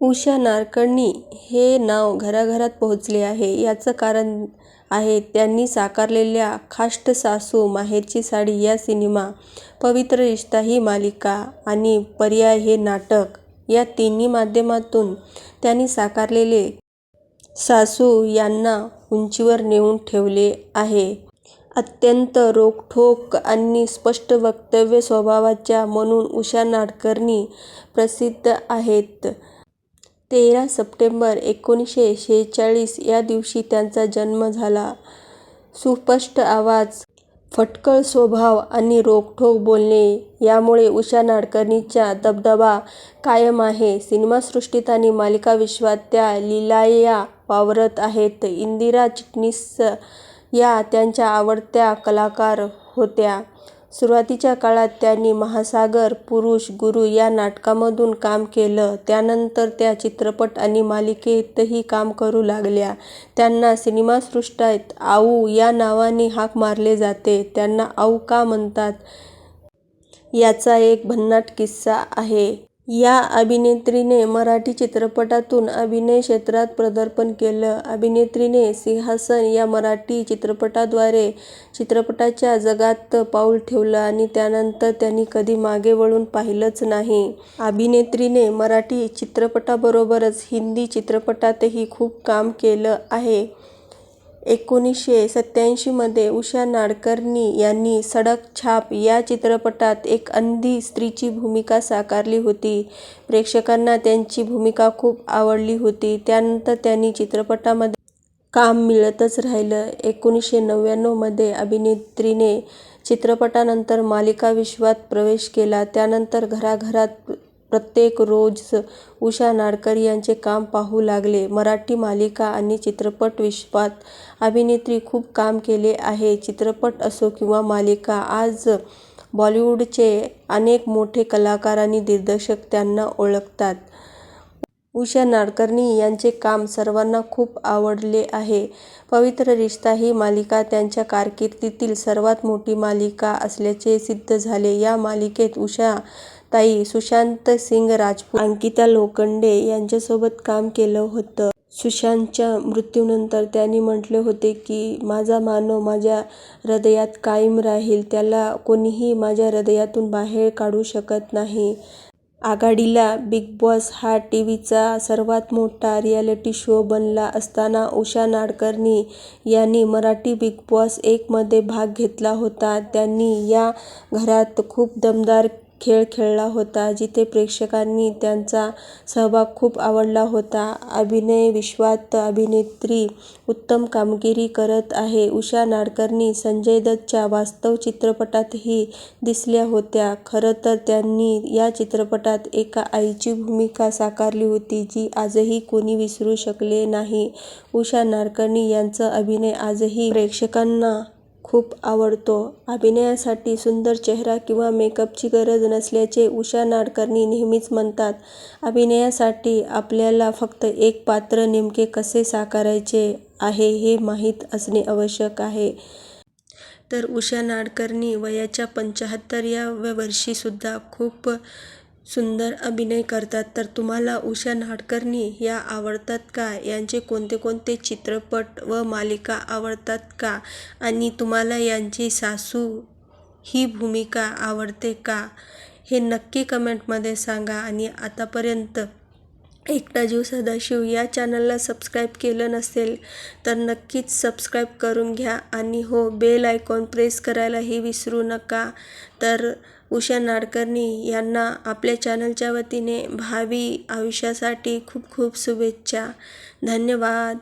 उषा नारकर्णी हे नाव घराघरात पोहोचले आहे. याचं कारण आहे त्यांनी साकारलेल्या खाष्ट सासू, माहेरची साडी या सिनेमा, पवित्र रिश्ता ही मालिका आणि पर्याय हे नाटक या तिन्ही माध्यमातून त्यांनी साकारलेले सासू यांना उंचीवर नेऊन ठेवले आहे. अत्यंत रोखठोक आणि स्पष्ट वक्तव्य स्वभावाच्या म्हणून उषा नाडकर्णी प्रसिद्ध आहेत. तेरा सप्टेंबर एकोणीसशे शेहेचाळीस या दिवशी त्यांचा जन्म झाला. सुस्पष्ट आवाज, फटकळ स्वभाव आणि रोखठोक बोलणे यामुळे उषा नाडकर्णींचा दबदबा कायम आहे. सिनेमासृष्टीत आणि मालिकाविश्वात त्या लीलाया वावरत आहेत. इंदिरा चिटणीस या त्यांच्या आवडत्या कलाकार होत्या. सुरुवातीच्या काळात त्यांनी महासागर, पुरुष, गुरु या नाटकांमधून काम केलं. त्यानंतर त्या चित्रपट आणि मालिकेतही काम करू लागल्या. त्यांना सिनेमासृष्टीत 'आऊ' या नावाने हाक मारले जाते. त्यांना आऊ का म्हणतात, याचा एक भन्नाट किस्सा आहे. या अभिनेत्रीने मराठी चित्रपटातून अभिनय क्षेत्रात पदार्पण केलं. अभिनेत्रीने 'सिंहासन' या मराठी चित्रपटाद्वारे चित्रपटाच्या जगात पाऊल ठेवलं आणि त्यानंतर त्यांनी कधी मागे वळून पाहिलंच नाही. अभिनेत्रीने मराठी चित्रपटांबरोबरच हिंदी चित्रपटातही खूप काम केलं आहे. एकोणीसशे सत्त्याऐंशीमध्ये उषा नाडकर्णी यांनी 'सडक छाप' या चित्रपटात एक अंधी स्त्रीची भूमिका साकारली होती. प्रेक्षकांना त्यांची भूमिका खूप आवडली होती. त्यानंतर त्यांनी चित्रपटामध्ये काम मिळतच राहिलं. एकोणीसशे नव्याण्णवमध्ये अभिनेत्रीने अभिनेत्रीने मालिका मालिकाविश्वात प्रवेश केला. त्यानंतर घराघरात प्रत्येक रोज उषा नाडकर यांचे काम पाहू लागले. मराठी मालिका आणि चित्रपट विश्वात अभिनेत्री खूप काम केले आहे. चित्रपट असो किंवा मालिका, आज बॉलिवूडचे अनेक मोठे कलाकार आणि दिग्दर्शक त्यांना ओळखतात. उषा नाडकर्णी यांचे काम सर्वांना खूप आवडले आहे. पवित्र रिश्ता ही मालिका त्यांच्या कारकिर्दीतील सर्वात मोठी मालिका असल्याचे सिद्ध झाले. या मालिकेत उषा ताई सुशांत सिंग राजपूत, अंकिता लोखंडे यांच्यासोबत काम केलं होतं. सुशांतच्या मृत्यूनंतर त्यांनी म्हटले होते की, माझा मानव माझ्या हृदयात कायम राहील. त्याला कोणीही माझ्या हृदयातून बाहेर काढू शकत नाही. आघाडीला 'बिग बॉस' हा टी व्हीचा सर्वात मोठा रिअॅलिटी शो बनला असताना उषा नाडकर्णी यांनी मराठी 'बिग बॉस एकमध्ये भाग घेतला होता. त्यांनी या घरात खूप दमदार खेळ खेळला होता, जिथे प्रेक्षकांनी त्यांचा सहभाग खूप आवडला होता. अभिनय विश्वात अभिनेत्री उत्तम कामगिरी करत आहे. उषा नाडकर्णी संजय दत्तच्या 'वास्तव' चित्रपटातही दिसल्या होत्या. खरं तर त्यांनी या चित्रपटात एका आईची भूमिका साकारली होती, जी आजही कोणी विसरू शकले नाही. उषा नाडकर्णी यांचा अभिनय आजही प्रेक्षकांना खूप आवडतो. अभिनयासाठी सुंदर चेहरा किंवा मेकअपची गरज नसल्याचे उषा नाडकर्णी नेहमीच म्हणतात. अभिनयासाठी आपल्याला फक्त एक पात्र नेमके कसे साकारायचे आहे हे माहीत असणे आवश्यक आहे. तर उषा नाडकर्णी वयाच्या पंच्याहत्तर व्या वर्षीसुद्धा खूप सुंदर अभिनय करतात. तर तुम्हाला उषा नाडकर्णी या आवडतात का? यांचे कोणते कोणते चित्रपट व मालिका आवडतात का? आणि तुम्हाला यांची सासू ही भूमिका आवडते का? हे नक्की कमेंटमध्ये सांगा. आणि आतापर्यंत 'एकटा जीव सदाशिव' या चॅनलला सबस्क्राईब केलं नसेल तर नक्कीच सबस्क्राईब करून घ्या. आणि हो, बेल आयकॉन प्रेस करायलाही विसरू नका. तर उषा नाडकर्णी यांना आपल्या चॅनलच्या वतीने भावी आयुष्यासाठी खूप खूप शुभेच्छा. धन्यवाद.